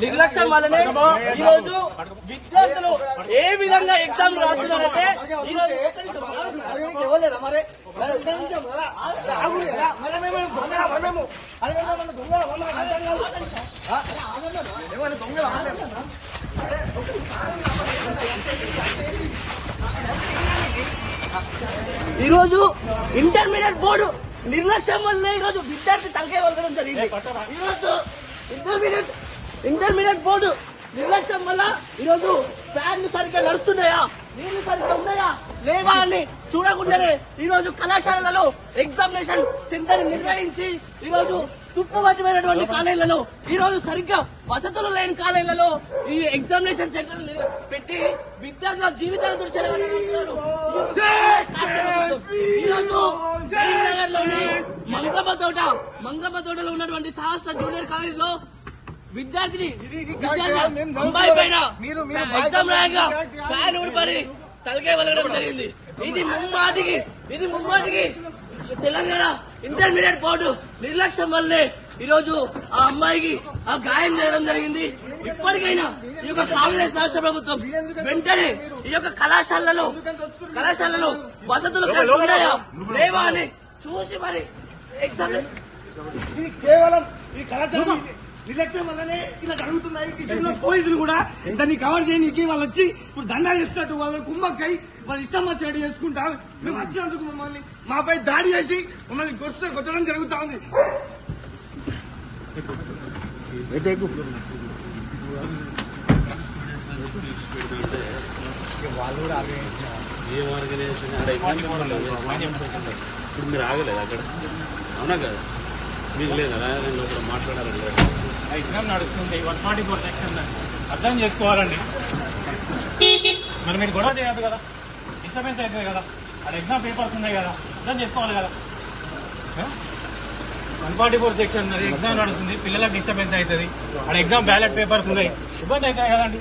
నిర్లక్ష్యం వల్లనే ఈ రోజు విద్యార్థులు ఏ విధంగా ఎగ్జామ్ రాస్తున్నారంటే ఈ రోజు ఇవ్వలేదా మరి ఈరోజు ఇంటర్మీడియట్ బోర్డు నిర్లక్ష్యం వల్ల ఈరోజు విద్యార్థి తలకాయ వదలడం జరిగింది. ఈరోజు ఇంటర్మీడియట్ ఇంటర్మీడియట్ బోర్డు నిర్లక్ష్యం వల్ల ఈరోజు ఫ్యాన్లు సరిగ్గా నడుస్తున్నాయా? నీళ్ళు సరిగ్గా ఉన్నాయా? లేవా అని చూడకుండానే ఈరోజు కళాశాలలలో ఎగ్జామినేషన్ సెంటర్ నిర్వహించి ఈరోజు తుప్పు కాలేజీలలో ఈ రోజు సరిగ్గా వసతులు లేని కాలేజీలలో ఈ ఎగ్జామినేషన్ సెంటర్ పెట్టి విద్యార్థుల జీవితాలు దుర్చెలగొట్టుకుంటున్నారు ఈ కరీంనగర్లోని మంగమ్మ తోట మంగమ్మ తోటలో ఉన్నటువంటి సహస్ర జూనియర్ కాలేజ్లో విద్యార్థిని విద్యార్థి అమ్మాయి పైన మీరు- మీరు ఎగ్జామ్ రాయగా ఫ్యాన్ ఊడిపడి తలకాయ వలగడం జరిగింది. ఇది ముమ్మాటికి ఇది ముమ్మాటికి తెలంగాణ ఇంటర్మీడియట్ బోర్డు నిర్లక్ష్యం వల్లనే ఈ రోజు ఆ అమ్మాయికి ఆ గాయం జరగడం జరిగింది. ఇప్పటికైనా ఈ యొక్క కాంగ్రెస్ రాష్ట్ర ప్రభుత్వం వెంటనే ఈ యొక్క కళాశాలలో కళాశాలలో వసతులు కలిగి ఉన్నాయా? లేవా అని చూసి మరి ఎగ్జామ్ కేవలం ఈ కళాశాల నిర్లక్ష్యం వల్లనే ఇలా జరుగుతున్నాయి. ఇటున్న పోలీసులు కూడా దాన్ని కవర్ చేయడానికి వాళ్ళు వచ్చి ఇప్పుడు దండాలు ఇస్తున్నట్టు వాళ్ళని కుమ్మక్కై వాళ్ళు ఇష్టం వచ్చి చేసుకుంటా మేము వచ్చినందుకు మమ్మల్ని మాపై దాడి చేసి మమ్మల్ని కొట్ట కొట్టడం జరుగుతా ఉంది. ఏ ఆర్గనైజేషన్ ఇప్పుడు మీరు ఆగలేదు అక్కడ? అవునా కదా? మీకు లేదా నేను కూడా మాట్లాడాలి ఎగ్జామ్ నడుస్తుంది. వన్ ఫార్టీ ఫోర్ సెక్షన్ అర్థం చేసుకోవాలండి. మరి మీరు గొడవ చేయదు కదా. డిస్టర్బెన్స్ అవుతుంది కదా. అది ఎగ్జామ్ పేపర్స్ ఉన్నాయి కదా. అర్థం చేసుకోవాలి కదా. వన్ ఫార్టీ ఫోర్ సెక్షన్ ఉన్నది ఎగ్జామ్ నడుస్తుంది. పిల్లలకు డిస్టర్బెన్స్ అవుతుంది. అక్కడ ఎగ్జామ్ బ్యాలెట్ పేపర్స్ ఉన్నాయి. ఇబ్బంది అవుతాయి కదండి.